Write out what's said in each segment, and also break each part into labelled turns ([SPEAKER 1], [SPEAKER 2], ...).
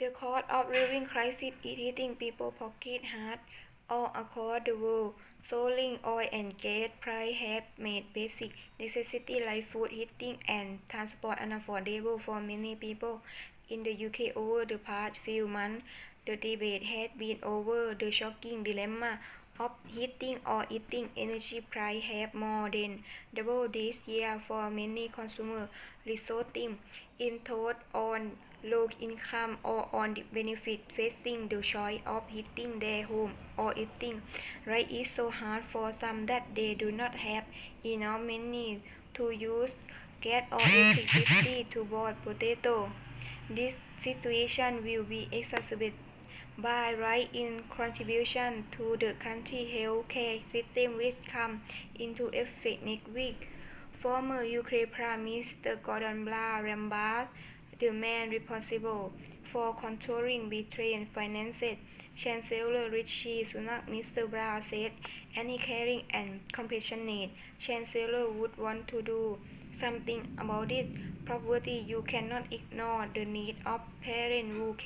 [SPEAKER 1] The cost of living crisis is hitting people pockets hard all across the world. Soaring oil and gas prices have made basic necessities like food, heating, and transport unaffordable for many people. In the UK over the past few months, the debate has been over the shocking dilemma of heating or eating. Energy price have more than doubled this year for many consumers, resulting in thought on low income or on the benefit facing the choice of heating their home or eating right is so hard for some that they do not have enough money to use gas or electricity to boil potato. This situation will be exacerbated by rise in contribution to the country's healthcare system which come into effect next week. Former Ukraine Prime Minister Gordon Brown remarked the man responsible for controlling Britain finances. Chancellor Rishi Sunak Mr. Brown said any caring and compassionate chancellor would want to do something about it. Probably you cannot ignore the need of parents who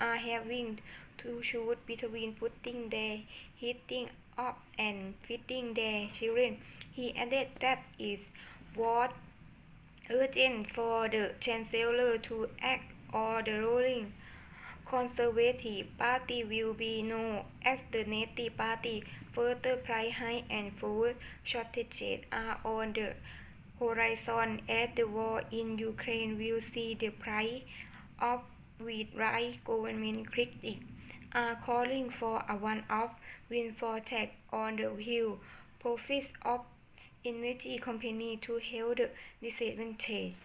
[SPEAKER 1] are having to choose between putting their heating up and feeding their children. He added that is what urgent for the Chancellor to act or the ruling Conservative Party will be known as the Native Party. Further price hike and food shortages are on the horizon as the war in Ukraine will see the price of wheat rise. Government critics are calling for a one-off windfall tax on the huge profits of energy companies to help the disadvantaged.